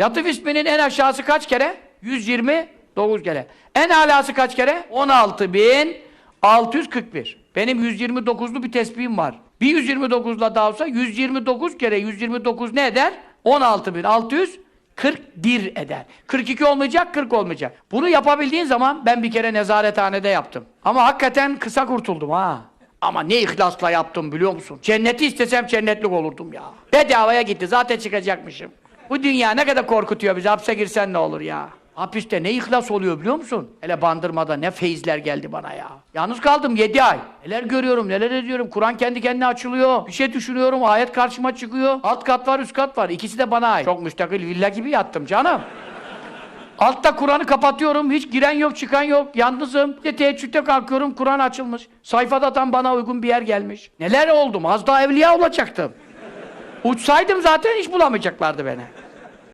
Latif isminin en aşağısı kaç kere? 129 kere. En alası kaç kere? 16.641. Benim 129'lu bir tesbihim var. Bir 129'la daha olsa 129 kere 129 ne eder? 16.641 eder. 42 olmayacak, 40 olmayacak. Bunu yapabildiğin zaman ben bir kere nezarethanede yaptım. Ama hakikaten kısa kurtuldum ha. Ama ne ihlasla yaptım biliyor musun? Cenneti istesem cennetlik olurdum ya. Bedavaya gitti zaten çıkacakmışım. Bu dünya ne kadar korkutuyor bizi hapse girsen ne olur ya. Hapiste ne ihlas oluyor biliyor musun? Hele bandırmada ne feyizler geldi bana ya. Yalnız kaldım 7 ay. Neler görüyorum, neler ediyorum. Kur'an kendi kendine açılıyor. Bir şey düşünüyorum, ayet karşıma çıkıyor. Alt kat var, üst kat var. İkisi de bana ait. Çok müstakil villa gibi yattım canım. Altta Kur'an'ı kapatıyorum, hiç giren yok, çıkan yok, yalnızım. Bir de teheccüde kalkıyorum, Kur'an açılmış. Sayfada tam bana uygun bir yer gelmiş. Neler oldum, az daha evliya olacaktım. Uçsaydım zaten hiç bulamayacaklardı beni.